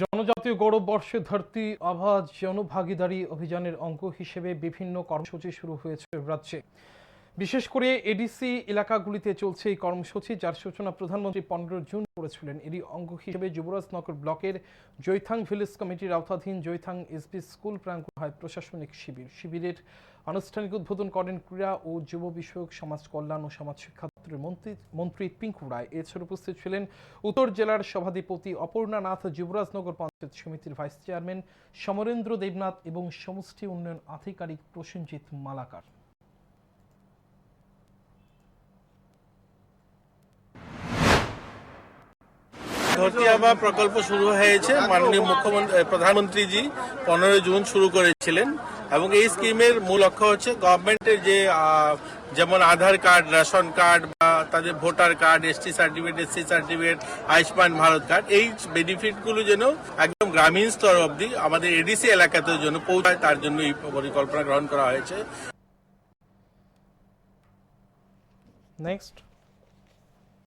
জনজাতীয় গৌরব বর্ষে ধরতি আভা জনভাগিদারী অভিযানের অঙ্গ হিসেবে বিভিন্ন কর্মসূচি শুরু হয়েছে রাজ্যে। বিশেষ করে এডিসি এলাকাগুলিতে চলছে এই কর্মসূচি, যার সূচনা প্রধানমন্ত্রী পনেরো জুন করেছিলেন। এরই অঙ্গ হিসেবে যুবরাজনগর ব্লকের জৈথাং ভিলেজ কমিটির আওতাধীন জৈথাং এসপি স্কুল প্রাঙ্গণ হয় প্রশাসনিক শিবির। শিবিরের আনুষ্ঠানিক উদ্বোধন করেন ক্রীড়া ও যুব বিষয়ক সমাজ কল্যাণ ও সমাজ শিক্ষা মন্ত্রী মন্ত্রী পিঙ্কু রায়। এছাড়া উপস্থিত ছিলেন উত্তর জেলার সভাধিপতি অপর্ণানাথ যুবরাজনগর পঞ্চায়েত সমিতির ভাইস চেয়ারম্যান সমরেন্দ্র দেবনাথ এবং সমষ্টি উন্নয়ন আধিকারিক প্রসেনজিৎ মালাকার। ধরতি আবা প্রকল্প শুরু হয়েছে। মাননীয় মুখ্যমন্ত্রী প্রধানমন্ত্রীজি পনেরোই জুন শুরু করেছিলেন এবং এই স্কিমের মূল লক্ষ্য হচ্ছে গভর্নমেন্টের যে যেমন আধার কার্ড, রেশন কার্ড বা তাদের voter card, ST certificate, SC certificate, Ayushman Bharat card, এই বেনিফিটগুলো যেন একদম গ্রামীণ স্তর অবধি আমাদের এডিসি এলাকাতে যেন পৌঁছায়, তার জন্য এই পরিকল্পনা গ্রহণ করা হয়েছে। নেক্সট